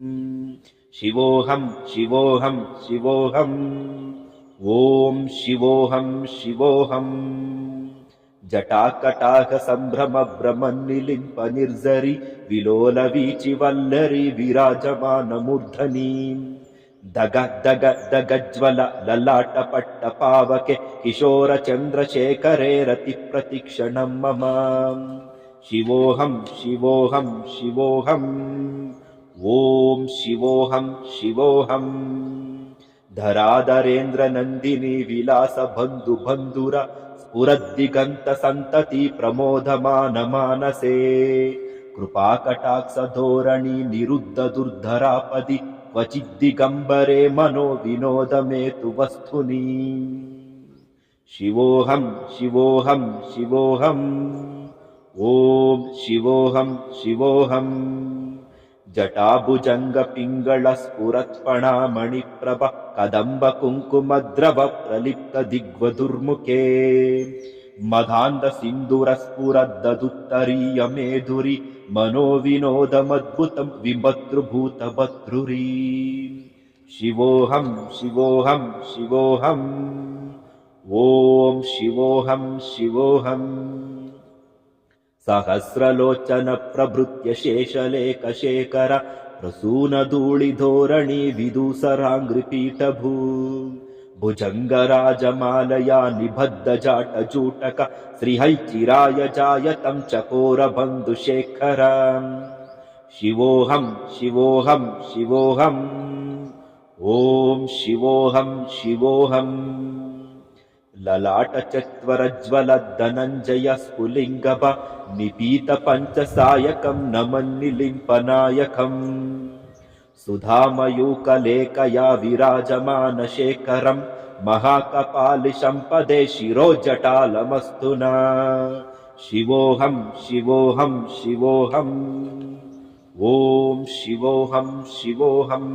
शिवोऽहं शिवोऽहं शिवोऽहम् ॐ शिवोऽहं शिवोऽहम् जटाकटाकसम्भ्रमभ्रमन्निलिम्प निर्झरि विलोलवीचिवल्लरि विराजमानमूर्धनी दग दग दगज्वल ललाटपट्टपावके किशोरचन्द्रशेखरे रतिप्रतिक्षणं मम शिवोऽहं शिवोऽहं शिवोऽहम् ॐ शिवोऽहं शिवोऽहम् धराधरेन्द्रनन्दिनी विलासबन्धुबन्धुर स्फुरद्दिगन्तसन्तति प्रमोदमानमानसे कृपाकटाक्षधोरणि निरुद्धदुर्धरापदि क्वचिद्दिगम्बरे मनो विनोदमे तु वस्तुनि शिवोऽहं शिवोऽहं शिवोऽहम् ॐ शिवोऽहं शिवोऽहम् जटाभुजङ्गपिङ्गळस्फुरत्पणामणिप्रभ कदम्बकुङ्कुमद्रव प्रलिप्तदिग्वदुर्मुखे मदान्धसिन्दुरस्फुरद्ददुत्तरीयमेधुरि मनोविनोदमद्भुतं विभद्रुभूतभद्रुरी। शिवोऽहं शिवोऽहं शिवोऽहम् ॐ शिवोऽहं शिवोऽहम् सहस्रलोचनप्रभृत्य शेषलेखशेखर प्रसूनधूळिधोरणि विदूसराङ्घ्रिपीठभू भुजङ्गराजमालया निबद्धजाटजूटक श्रीहैचिराय जायतं चकोरबन्धुशेखर शिवोऽहं शिवोऽहं शिवोऽहम् ॐ शिवोऽहं। शिवोऽहम् ललाटचत्वरज्वलद्धनञ्जय स्फुलिङ्गभ निपीतपञ्चसायकं नमन्निलिम्पनायकम् सुधामयूकलेकया विराजमानशेखरं महाकपालिशं पदे शिरोजटालमस्तु न शिवोऽहं शिवोऽहं शिवोऽहम् ॐ शिवोऽहं शिवोऽहम्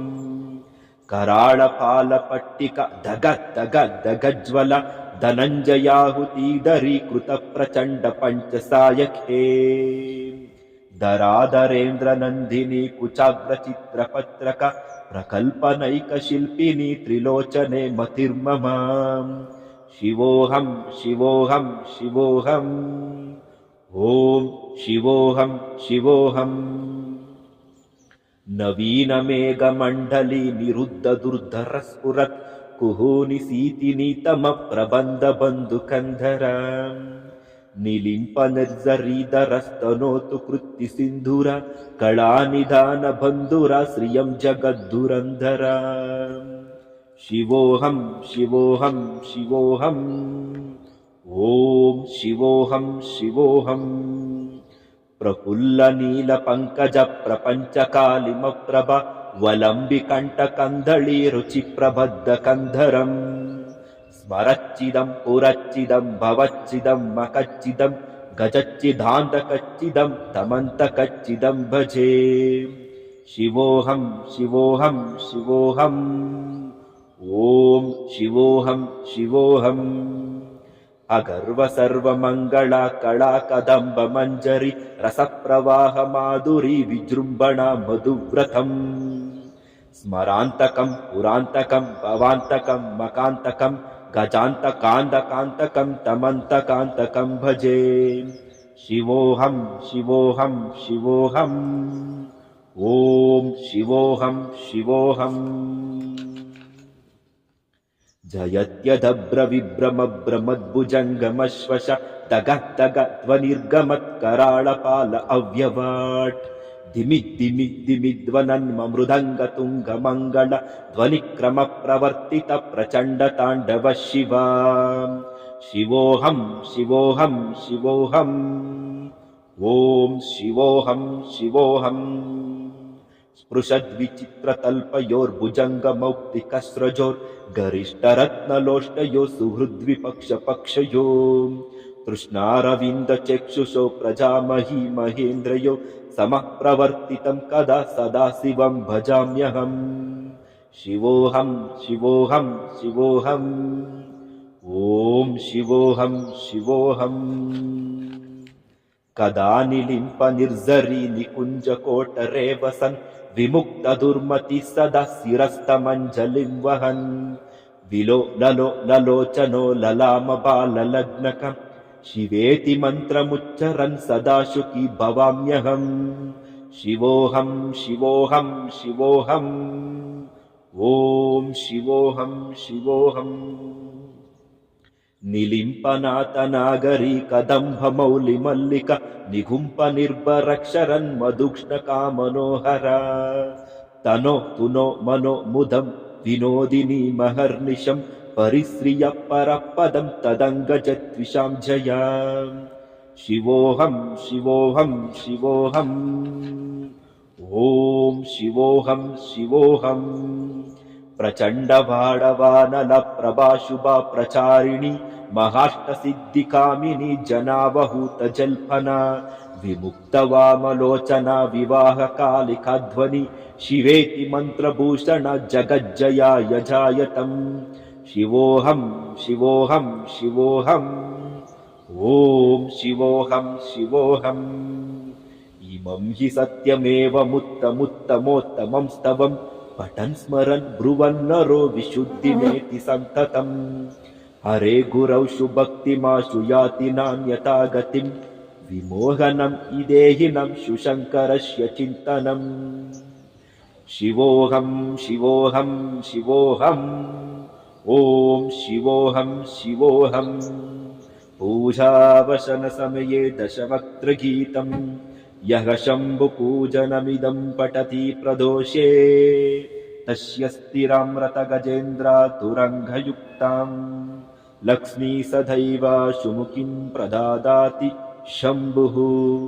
कराळपालपट्टिक दग दग दगज्वल धनञ्जयाहुतीदरीकृतप्रचण्डपञ्चसायखे दरादरेन्द्रनन्दिनी कुचाग्रचित्रपत्रक प्रकल्पनैकशिल्पिनी त्रिलोचने मतिर्मम। शिवोऽहं शिवोऽहं शिवोऽहम् ॐ शिवोऽहं शिवोऽहम् नवीनमेघमण्डली निरुद्धदुर्धरस्फुरत् कुहूनिसीतिनीतमप्रबन्धबन्धुकन्धर निलिम्पनिर्झरीधरस्तनोतु कृत्तिसिन्धुर कलानिधानबन्धुर श्रियं जगद्धुरन्धर शिवोऽहं शिवोऽहं शिवोऽहम् ॐ शिवोऽहं शिवोऽहम् प्रफुल्लनीलपङ्कजप्रपञ्चकालिमप्रभ वलम्बिकण्ठकन्धळी रुचिप्रबद्धकन्धरम् स्मरच्चिदं पुरच्चिदं भवच्चिदं मकच्चिदं गजच्चिदान्तकच्चिदं तमन्तकच्चिदं भजे। शिवोऽहं शिवोऽहं शिवोऽहम्। ॐ शिवोऽहं शिवोऽहम् अगर्व सर्वमङ्गला कला कदम्ब मञ्जरि रसप्रवाह माधुरी विजृम्भणा मधुव्रतम्। स्मरान्तकं पुरान्तकं भवान्तकं मकान्तकं गजान्तकान्तकान्तकं तमन्तकान्तकं भजे। शिवोऽहं शिवोऽहं शिवोऽहम्। ॐ शिवोऽहं शिवोऽहम् जयत्यदभ्रविभ्रमभ्रमद्भुजङ्गमश्वश दग दग ध्वनिर्गमत्कराळपाल अव्यवाट्। दिमि दिमि दिमिध्वनन्म मृदङ्गतुङ्गमङ्गल ध्वनिक्रमप्रवर्तित प्रचण्डताण्डव शिवा शिवोऽहं शिवोऽहं। शिवोऽहम् ॐ शिवोऽहं शिवोऽहम् स्पृशद्विचित्रतल्पयोर्भुजङ्गमौक्तिकस्रजोर्गरिष्ठरत्नलोष्टयो सुहृद्विपक्षपक्षयो। प्रजामही महेन्द्रयो समः प्रवर्तितं कदा सदा शिवं भजाम्यहम्। शिवोऽहं शिवोऽहं शिवोऽहम्। ॐ शिवोऽहं शिवोऽहम् कदा निलिम्प निर्झरी निकुञ्जकोटरे वसन् विमुक्तदुर्मतिः सदा शिरस्तमञ्जलिं वहन् विलो ललो ललोचनो ललामबाललग्नकम् शिवेति मन्त्रमुच्चरन् सदा शुकी भवाम्यहम् शिवोऽहं शिवोऽहं शिवोऽहम् ॐ शिवोऽहं शिवोऽहम् निलिम्पनाथनागरी कदम्बमौलिमल्लिक निगुम्प निर्भरक्षरन्मधुक्ष्णकामनोहर तनो तुनो मनो मुदम् विनोदिनी महर्निशम् परिश्रिय परपदं तदङ्गजद्विषां जया। शिवोऽहं शिवोऽहं शिवोऽहम् ॐ शिवोऽहं शिवोऽहम् प्रचण्डवाडवानलप्रभाशुभा प्रचारिणि महाष्टसिद्धिकामिनि जनावहूतजल्पना विमुक्तवामलोचना विवाहकालिकाध्वनि शिवेति मन्त्रभूषण जगज्जया यजायतम्। शिवोऽहं शिवोऽहं शिवोऽहम् ॐ शिवोऽहं शिवोऽहम् इमं हि सत्यमेवमुत्तमुत्तमोत्तमं स्तवम् पठन् स्मरन् ब्रुवन् नरो विशुद्धिमेति सन्ततम्। हरे गुरौ शुभक्तिमाशु याति नान्यथा गतिम् विमोहनम् इदेहिनं शुशङ्करस्य चिन्तनम्। शिवोऽहं शिवोऽहं शिवोऽहम्। ॐ शिवोऽहं शिवोऽहम्। पूजावसनसमये दशवक्त्रगीतम् यः शम्भुपूजनमिदं पठति प्रदोषे। तस्य स्थिराम्रतगजेन्द्रातुरङ्गयुक्ताम् लक्ष्मी सदैव सुमुखीं प्रदादाति शम्भुः